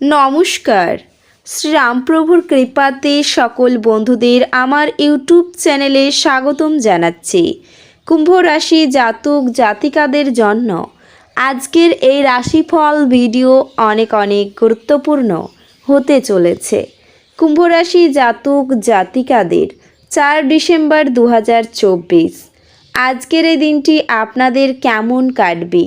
নমস্কার। শ্রীরামপ্রভুর কৃপাতে সকল বন্ধুদের আমার ইউটিউব চ্যানেলে স্বাগতম জানাচ্ছি। কুম্ভ রাশি জাতক জাতিকাদের জন্য আজকের এই রাশিফল ভিডিও অনেক অনেক গুরুত্বপূর্ণ হতে চলেছে। কুম্ভ রাশি জাতক জাতিকাদের চার ডিসেম্বর দু হাজার চব্বিশ। আজকের এই দিনটি আপনাদের কেমন কাটবে?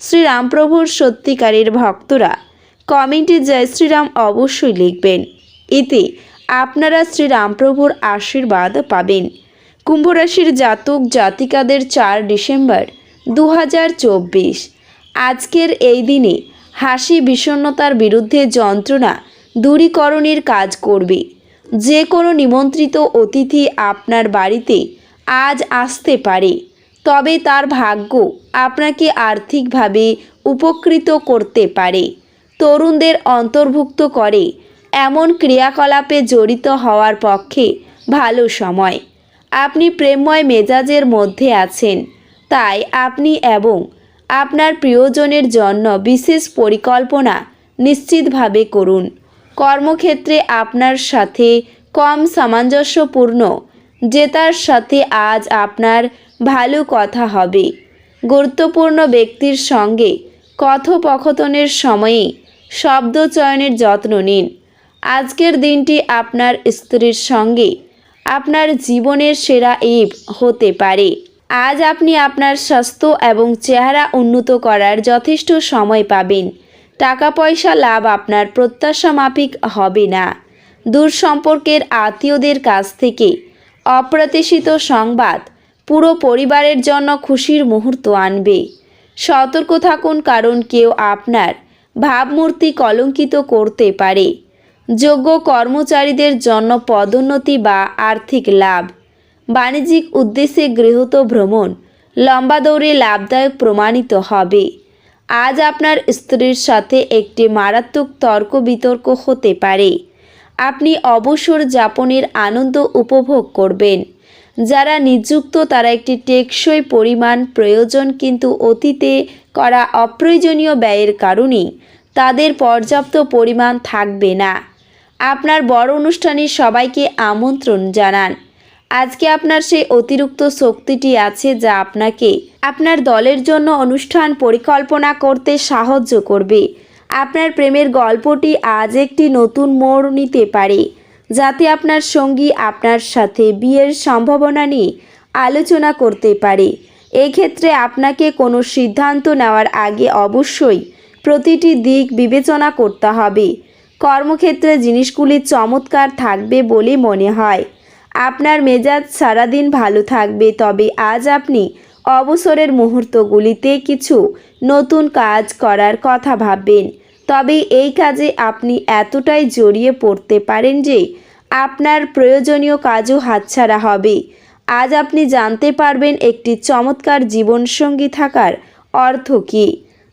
শ্রীরামপ্রভুর সত্যিকারের ভক্তরা। কমেন্টে জয় শ্রীরাম অবশ্যই লিখবেন। এতে আপনারা শ্রীরামপ্রভুর আশীর্বাদ পাবেন। কুম্ভ রাশির জাতক জাতিকাদের চার ডিসেম্বর দু হাজার চব্বিশ। আজকের এই দিনে হাসি বিষণ্ণতার বিরুদ্ধে যন্ত্রণা দূরীকরণের কাজ করবে। যে কোনো নিমন্ত্রিত অতিথি আপনার বাড়িতে আজ আসতে পারে। তবে তার ভাগ্য আপনাকে আর্থিকভাবে উপকৃত করতে পারে। তরুণদের অন্তর্ভুক্ত করে। এমন ক্রিয়াকলাপে জড়িত হওয়ার পক্ষে ভালো সময়। আপনি প্রেমময় মেজাজের মধ্যে আছেন। তাই আপনি এবং আপনার প্রিয়জনের জন্য বিশেষ পরিকল্পনা নিশ্চিতভাবে করুন। কর্মক্ষেত্রে আপনার সাথে কম সামঞ্জস্যপূর্ণ। জেতার সাথে আজ আপনার ভালো কথা হবে। গুরুত্বপূর্ণ ব্যক্তির সঙ্গে কথোপকথনের সময়ে শব্দ চয়নের যত্ন নিন। আজকের দিনটি আপনার স্ত্রীর সঙ্গে আপনার জীবনের সেরা ইভ হতে পারে। আজ আপনি আপনার স্বাস্থ্য এবং চেহারা উন্নত করার যথেষ্ট সময় পাবেন। টাকা পয়সা লাভ আপনার প্রত্যাশা মাফিক হবে না। দূর সম্পর্কের আত্মীয়দের কাছ থেকে অপ্রত্যাশিত সংবাদ পুরো পরিবারের জন্য খুশির মুহূর্ত আনবে। সতর্ক থাকুন কারণ কেউ আপনার ভাবমূর্তি কলঙ্কিত করতে পারে। যোগ্য কর্মচারীদের জন্য পদোন্নতি বা আর্থিক লাভ। বাণিজ্যিক উদ্দেশ্যে গৃহীত ভ্রমণ লম্বা দৌড়ে লাভদায়ক প্রমাণিত হবে। আজ আপনার স্ত্রীর সাথে একটি মারাত্মক তর্ক বিতর্ক হতে পারে। আপনি অবসর যাপনের আনন্দ উপভোগ করবেন। যারা নিযুক্ত, তারা একটি টেকসই পরিমাণ প্রয়োজন কিন্তু অতীতে করা অপ্রয়োজনীয় ব্যয়ের কারণে তাদের পর্যাপ্ত পরিমাণ থাকবে না। আপনার বড় অনুষ্ঠানে সবাইকে আমন্ত্রণ জানান। আজকে আপনার সেই অতিরিক্ত শক্তিটি আছে যা আপনাকে আপনার দলের জন্য অনুষ্ঠান পরিকল্পনা করতে সাহায্য করবে। আপনার প্রেমের গল্পটি আজ একটি নতুন মোড় নিতে পারে। যাতে আপনার সঙ্গী আপনার সাথে বিয়ের সম্ভাবনা নিয়ে আলোচনা করতে পারে। এক্ষেত্রে আপনাকে কোনো সিদ্ধান্ত নেওয়ার আগে অবশ্যই প্রতিটি দিক বিবেচনা করতে হবে। কর্মক্ষেত্রে জিনিসগুলি চমৎকার থাকবে বলে মনে হয়। আপনার মেজাজ সারাদিন ভালো থাকবে, তবে আজ আপনি অবসরের মুহূর্তগুলিতে কিছু নতুন কাজ করার কথা ভাববেন। তবে এই কাজে আপনি এতটাই জড়িয়ে পড়তে পারেন যে আপনার প্রয়োজনীয় কাজও হাতছাড়া হবে। আজ আপনি জানতে পারবেন একটি চমৎকার জীবনসঙ্গী থাকার অর্থ কী।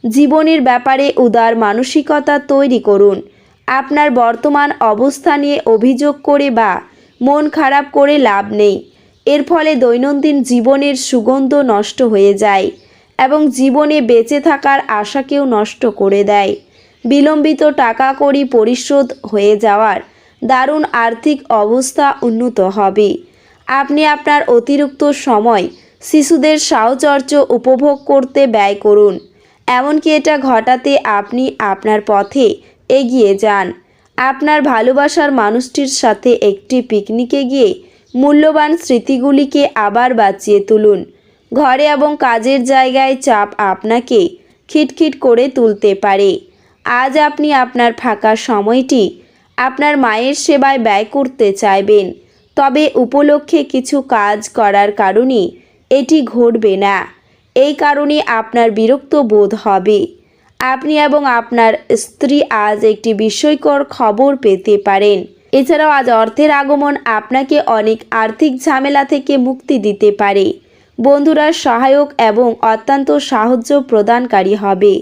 জীবনের ব্যাপারে উদার মানসিকতা তৈরি করুন। আপনার বর্তমান অবস্থা নিয়ে অভিযোগ করে বা মন খারাপ করে লাভ নেই। এর ফলে দৈনন্দিন জীবনের সুগন্ধ নষ্ট হয়ে যায় এবং জীবনে বেঁচে থাকার আশাকেও নষ্ট করে দেয়। বিলম্বিত টাকা কড়ি পরিশোধ হয়ে যাওয়ার দারুণ আর্থিক অবস্থা উন্নত হবে। আপনি আপনার অতিরিক্ত সময় শিশুদের সাহচর্য উপভোগ করতে ব্যয় করুন। এমনকি এটা ঘটাতে আপনি আপনার পথে এগিয়ে যান। আপনার ভালোবাসার মানুষটির সাথে একটি পিকনিকে গিয়ে মূল্যবান স্মৃতিগুলিকে আবার বাঁচিয়ে তুলুন। ঘরে এবং কাজের জায়গায় চাপ আপনাকে খিটখিট করে তুলতে পারে। আজ আপনি আপনার ফাঁকা সময়টি আপনার মায়ের সেবায় ব্যয় করতে চাইবেন। তবে উপলক্ষে কিছু কাজ করার কারণে এটি ঘটবে না। এই কারণে আপনার বিরক্ত বোধ হবে। আপনি এবং আপনার স্ত্রী আজ একটি বিস্ময়কর খবর পেতে পারেন। এছাড়াও আজ অর্থের আগমন আপনাকে অনেক আর্থিক ঝামেলা থেকে মুক্তি দিতে পারে। বন্ধুরা সহায়ক এবং অত্যন্ত সাহায্য প্রদানকারী হবে।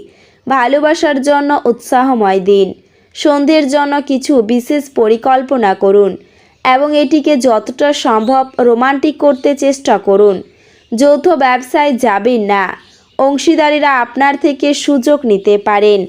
ভালোবাসার জন্য উৎসাহময় দিন। সন্ধ্যের জন্য কিছু বিশেষ পরিকল্পনা করুন এবং এটিকে যতটা সম্ভব রোমান্টিক করতে চেষ্টা করুন। যৌথ ব্যবসায় যাবেন না। অংশীদারেরা আপনার থেকে সুযোগ নিতে পারেন।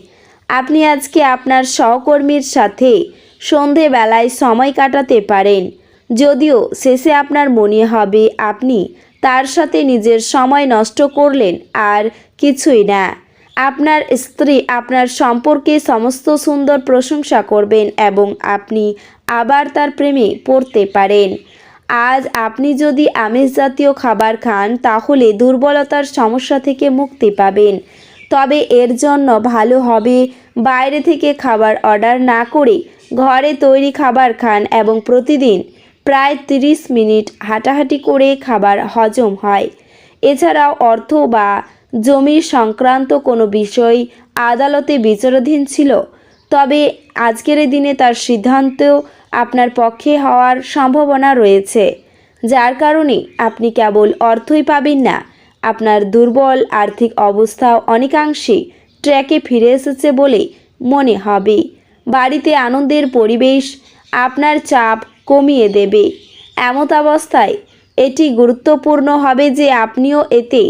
আপনি আজকে আপনার সহকর্মীর সাথে সন্ধেবেলায় সময় কাটাতে পারেন। যদিও শেষে আপনার মনে হবে আপনি তার সাথে নিজের সময় নষ্ট করলেন আর কিছুই না। আপনার স্ত্রী আপনার সম্পর্কে সমস্ত সুন্দর প্রশংসা করবেন এবং আপনি আবার তার প্রেমে পড়তে পারেন। আজ আপনি যদি আমিষ জাতীয় খাবার খান, তাহলে দুর্বলতার সমস্যা থেকে মুক্তি পাবেন। তবে এর জন্য ভালো হবে বাইরে থেকে খাবার অর্ডার না করে ঘরে তৈরি খাবার খান এবং প্রতিদিন প্রায় তিরিশ মিনিট হাঁটাহাঁটি করে খাবার হজম হয়। এছাড়াও অর্থ বা জমি সংক্রান্ত কোনো বিষয় আদালতে বিচারাধীন ছিল, তবে আজকের দিনে তার সিদ্ধান্ত আপনার পক্ষে হওয়ার সম্ভাবনা রয়েছে, যার কারণে আপনি কেবল অর্থই পাবেন না, আপনার দুর্বল আর্থিক অবস্থাও অনেকাংশে ট্র্যাকে ফিরে এসেছে বলে মনে হবে। বাড়িতে আনন্দের পরিবেশ আপনার চাপ কমিয়ে দেবে। এমত অবস্থায় এটি গুরুত্বপূর্ণ হবে যে আপনিও এতে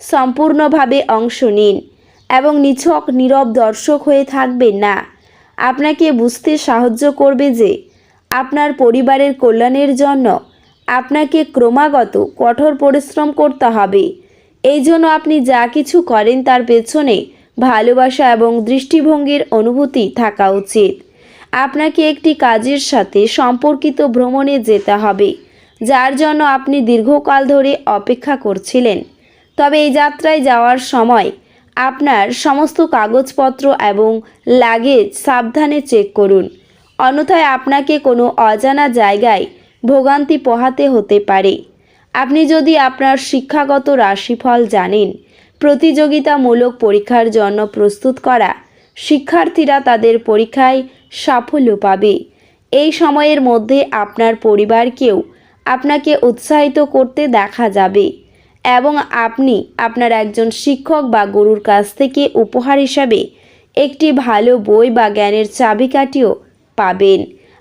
সম্পূর্ণভাবে অংশ নিন এবং নিছক, নীরব দর্শক হয়ে থাকবেন না। আপনাকে বুঝতে সাহায্য করবে যে আপনার পরিবারের কল্যাণের জন্য আপনাকে ক্রমাগত কঠোর পরিশ্রম করতে হবে। এই জন্য আপনি যা কিছু করেন তার পেছনে ভালোবাসা এবং দৃষ্টিভঙ্গির অনুভূতি থাকা উচিত। আপনাকে একটি কাজের সাথে সম্পর্কিত ভ্রমণে যেতে হবে, যার জন্য আপনি দীর্ঘকাল ধরে অপেক্ষা করছিলেন। তবে এই যাত্রায় যাওয়ার সময় আপনার সমস্ত কাগজপত্র এবং লাগেজ সাবধানে চেক করুন। অন্যথায় আপনাকে কোনো অজানা জায়গায় ভোগান্তি পোহাতে হতে পারে। আপনি যদি আপনার শিক্ষাগত রাশিফল জানেন, প্রতিযোগিতামূলক পরীক্ষার জন্য প্রস্তুত করা শিক্ষার্থীরা তাদের পরীক্ষায় সাফল্য পাবে। এই সময়ের মধ্যে আপনার পরিবারকেও আপনাকে উৎসাহিত করতে দেখা যাবে। এবং আপনি আপনার একজন শিক্ষক বা গুরুর কাছ থেকে উপহার হিসাবে একটি ভালো বই বা জ্ঞানের চাবিকাঠিও পাবেন।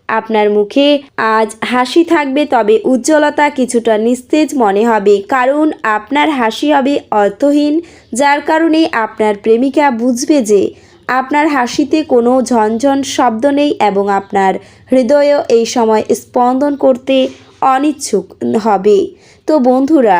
আপনার মুখে আজ হাসি থাকবে, তবে উজ্জ্বলতা কিছুটা নিস্তেজ মনে হবে, কারণ আপনার হাসি হবে অর্থহীন, যার কারণে আপনার প্রেমিকা বুঝবে যে আপনার হাসিতে কোনো ঝনঝন শব্দ নেই এবং আপনার হৃদয়ও এই সময় স্পন্দন করতে অনিচ্ছুক হবে। তো বন্ধুরা